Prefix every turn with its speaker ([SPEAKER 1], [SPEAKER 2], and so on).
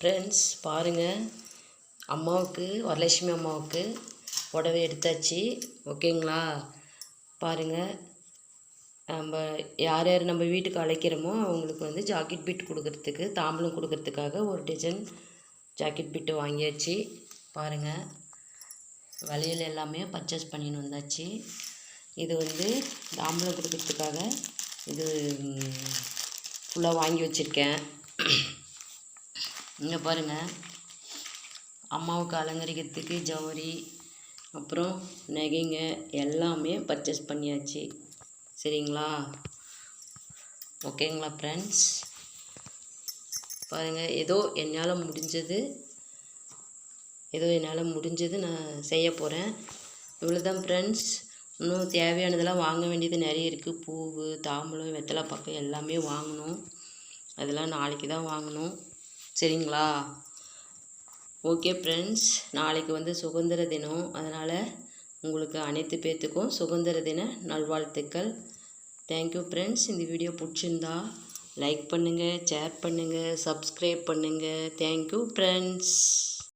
[SPEAKER 1] Friends பாருங்கள் அம்மாவுக்கு வரலட்சுமி அம்மாவுக்கு புடவை எடுத்தாச்சு. ஓகேங்களா பாருங்கள் நம்ம யார் யார் நம்ம வீட்டுக்கு அழைக்கிறோமோ அவங்களுக்கு வந்து ஜாக்கெட் பிட் கொடுக்கறதுக்கு தாம்பளம் கொடுக்கறதுக்காக ஒரு டிசைன் ஜாக்கெட் பிட்டு வாங்கியாச்சு. பாருங்கள் வளையல் எல்லாமே பர்ச்சேஸ் பண்ணின்னு வந்தாச்சு. இது வந்து தாம்பளம் கொடுக்கறதுக்காக இது ஃபுல்லாக வாங்கி வச்சுருக்கேன். இங்கே பாருங்கள் அம்மாவுக்கு அலங்கரிக்கிறதுக்கு ஜவுரி அப்புறம் நகைங்க எல்லாமே பர்ச்சேஸ் பண்ணியாச்சு. சரிங்களா? ஓகேங்களா ஃப்ரெண்ட்ஸ் பாருங்கள் ஏதோ என்னால் முடிஞ்சது ஏதோ என்னால் முடிஞ்சது நான் செய்ய போகிறேன் இவ்வளோ தான் ஃப்ரெண்ட்ஸ் இன்னும் தேவையானதெல்லாம் வாங்க வேண்டியது நிறைய இருக்குது பூவு தாம்பூலம் வெத்தலை பக்கம் எல்லாமே வாங்கணும். அதெல்லாம் நாளைக்கு தான் வாங்கணும். சரிங்களா? ஓகே ஃப்ரெண்ட்ஸ் நாளைக்கு வந்து சுதந்திர தினம். அதனால் உங்களுக்கு அனைத்து பேர்த்துக்கும் சுதந்திர தின நல்வாழ்த்துக்கள். தேங்க்யூ ஃப்ரெண்ட்ஸ் இந்த வீடியோ பிடிச்சிருந்தா லைக் பண்ணுங்கள் ஷேர் பண்ணுங்கள் சப்ஸ்கிரைப் பண்ணுங்கள் தேங்க்யூ ஃப்ரெண்ட்ஸ்